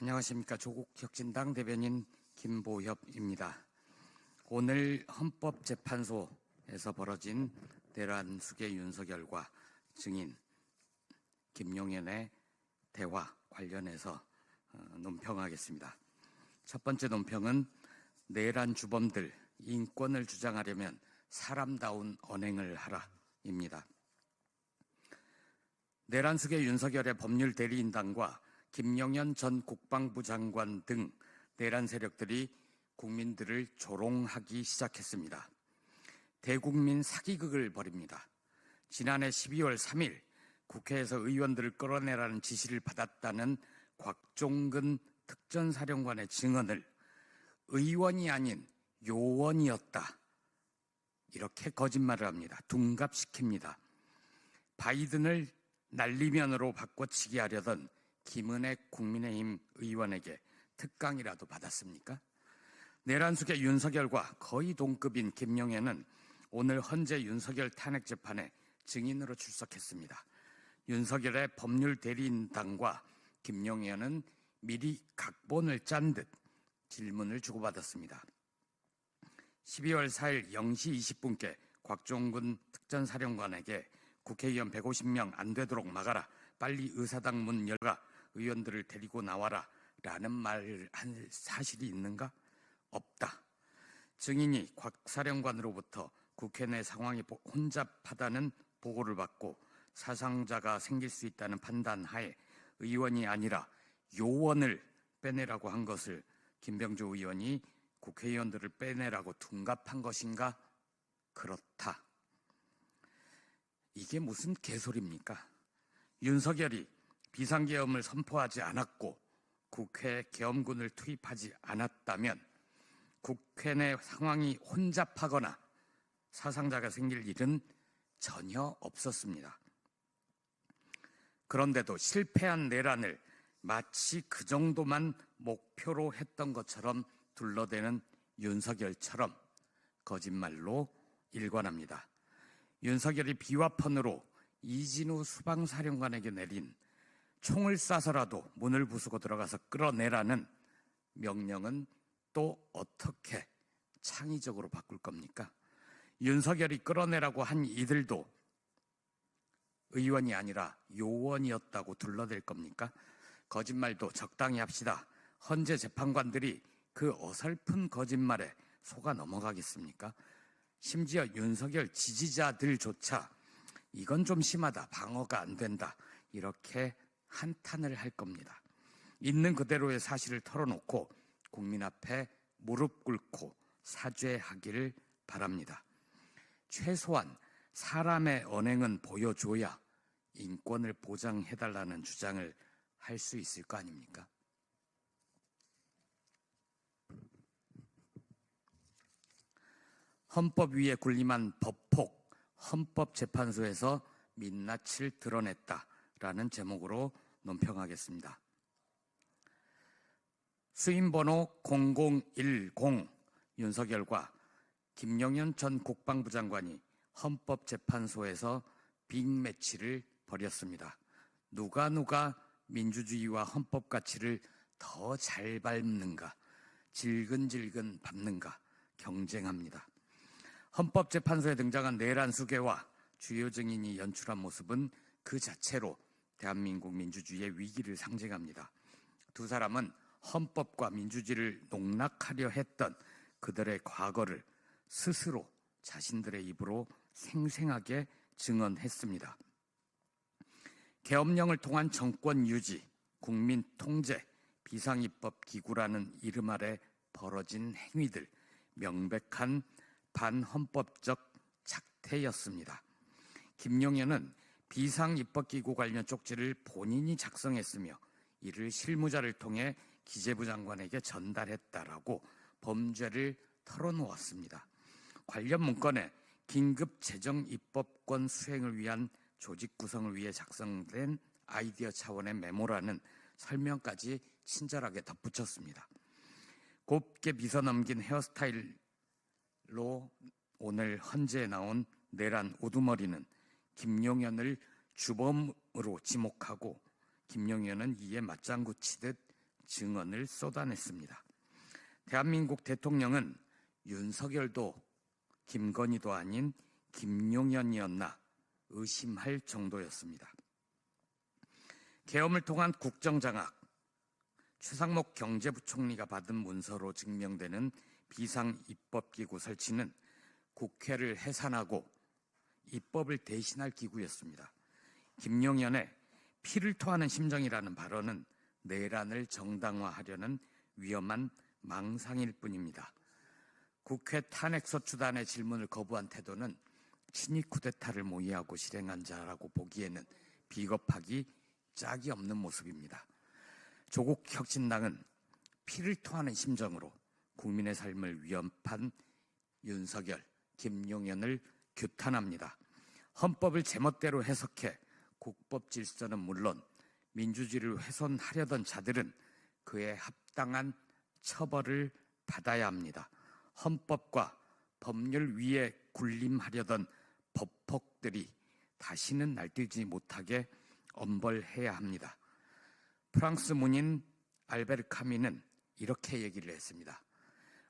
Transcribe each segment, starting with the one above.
안녕하십니까. 조국 혁신당 대변인 김보협입니다. 오늘 헌법재판소에서 벌어진 대란숙의 윤석열과 증인 김용현의 대화 관련해서 어, 논평하겠습니다. 첫 번째 논평은 내란 주범들 인권을 주장하려면 사람다운 언행을 하라입니다. 내란숙의 윤석열의 법률 대리인단과 김영현 전 국방부 장관 등 내란 세력들이 국민들을 조롱하기 시작했습니다. 대국민 사기극을 벌입니다. 지난해 12월 3일 국회에서 의원들을 끌어내라는 지시를 받았다는 곽종근 특전사령관의 증언을 의원이 아닌 요원이었다. 이렇게 거짓말을 합니다. 둔갑시킵니다. 바이든을 날리면으로 바꿔치기 하려던 김은혜 국민의힘 의원에게 특강이라도 받았습니까? 내란숙의 윤석열과 거의 동급인 김영애는 오늘 헌재 윤석열 탄핵 재판에 증인으로 출석했습니다. 윤석열의 법률 대리인단과 김영애는 미리 각본을 짠 듯 질문을 주고받았습니다. 12월 4일 0시 20분께 곽종근 특전사령관에게 국회의원 150명 안 되도록 막아라. 빨리 의사당 문 열가 의원들을 데리고 나와라. 라는 말을 한 사실이 있는가? 없다. 증인이 곽 사령관으로부터 국회 내 상황이 혼잡하다는 보고를 받고 사상자가 생길 수 있다는 판단 하에 의원이 아니라 요원을 빼내라고 한 것을 김병조 의원이 국회의원들을 빼내라고 둔갑한 것인가? 그렇다. 이게 무슨 개소리입니까? 윤석열이 비상계엄을 선포하지 않았고 국회 계엄군을 투입하지 않았다면 국회 내 상황이 혼잡하거나 사상자가 생길 일은 전혀 없었습니다. 그런데도 실패한 내란을 마치 그 정도만 목표로 했던 것처럼 둘러대는 윤석열처럼 거짓말로 일관합니다. 윤석열이 비와펀으로 이진우 수방사령관에게 내린 총을 쏴서라도 문을 부수고 들어가서 끌어내라는 명령은 또 어떻게 창의적으로 바꿀 겁니까? 윤석열이 끌어내라고 한 이들도 의원이 아니라 요원이었다고 둘러댈 겁니까? 거짓말도 적당히 합시다. 헌재 재판관들이 그 어설픈 거짓말에 속아 넘어가겠습니까? 심지어 윤석열 지지자들조차 이건 좀 심하다. 방어가 안 된다. 이렇게 한탄을 할 겁니다. 있는 그대로의 사실을 털어놓고 국민 앞에 무릎 꿇고 사죄하기를 바랍니다. 최소한 사람의 언행은 보여줘야 인권을 보장해달라는 주장을 할 수 있을 거 아닙니까? 헌법 위에 군림한 법폭, 헌법재판소에서 민낯을 드러냈다 라는 제목으로 논평하겠습니다. 수임번호 0010 윤석열과 김영현 전 국방부 장관이 헌법재판소에서 빅매치를 벌였습니다. 누가 누가 민주주의와 헌법 가치를 더 잘 밟는가, 질근질근 밟는가 경쟁합니다. 헌법재판소에 등장한 내란 수계와 주요 증인이 연출한 모습은 그 자체로 대한민국 민주주의의 위기를 상징합니다. 두 사람은 헌법과 민주주의를 농락하려 했던 그들의 과거를 스스로 자신들의 입으로 생생하게 증언했습니다. 계엄령을 통한 정권 유지, 국민 통제, 비상입법 기구라는 이름 아래 벌어진 행위들, 명백한 반헌법적 착태였습니다. 김용현은 비상 입법기구 관련 쪽지를 본인이 작성했으며 이를 실무자를 통해 기재부 장관에게 전달했다라고 범죄를 털어놓았습니다. 관련 문건에 긴급 재정 입법권 수행을 위한 조직 구성을 위해 작성된 아이디어 차원의 메모라는 설명까지 친절하게 덧붙였습니다. 곱게 빗어 넘긴 헤어스타일로 오늘 헌재에 나온 내란 우두머리는 김용현을 주범으로 지목하고 김용현은 이에 맞장구 치듯 증언을 쏟아냈습니다. 대한민국 대통령은 윤석열도 김건희도 아닌 김용현이었나 의심할 정도였습니다. 계엄을 통한 국정장악, 최상목 경제부총리가 받은 문서로 증명되는 비상입법기구 설치는 국회를 해산하고 입법을 대신할 기구였습니다. 김용현의 피를 토하는 심정이라는 발언은 내란을 정당화하려는 위험한 망상일 뿐입니다. 국회 탄핵소추단의 질문을 거부한 태도는 친위 쿠데타를 모의하고 실행한 자라고 보기에는 비겁하기 짝이 없는 모습입니다. 조국 혁신당은 피를 토하는 심정으로 국민의 삶을 위협한 윤석열, 김용현을 규탄합니다. 헌법을 제멋대로 해석해 국법 질서는 물론 민주주의를 훼손하려던 자들은 그에 합당한 처벌을 받아야 합니다. 헌법과 법률 위에 군림하려던 법폭들이 다시는 날뛰지 못하게 엄벌해야 합니다. 프랑스 문인 알베르 카미는 이렇게 얘기를 했습니다.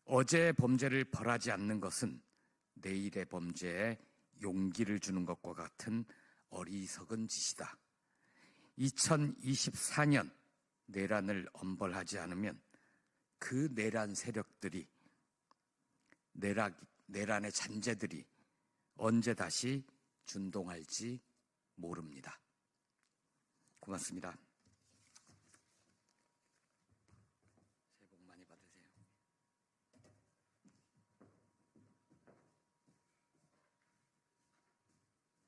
어제의 범죄를 벌하지 않는 것은 내일의 범죄에 용기를 주는 것과 같은 어리석은 짓이다. 2024년 내란을 엄벌하지 않으면 그 내란 세력들이 내란, 내란의 잔재들이 언제 다시 준동할지 모릅니다. 고맙습니다.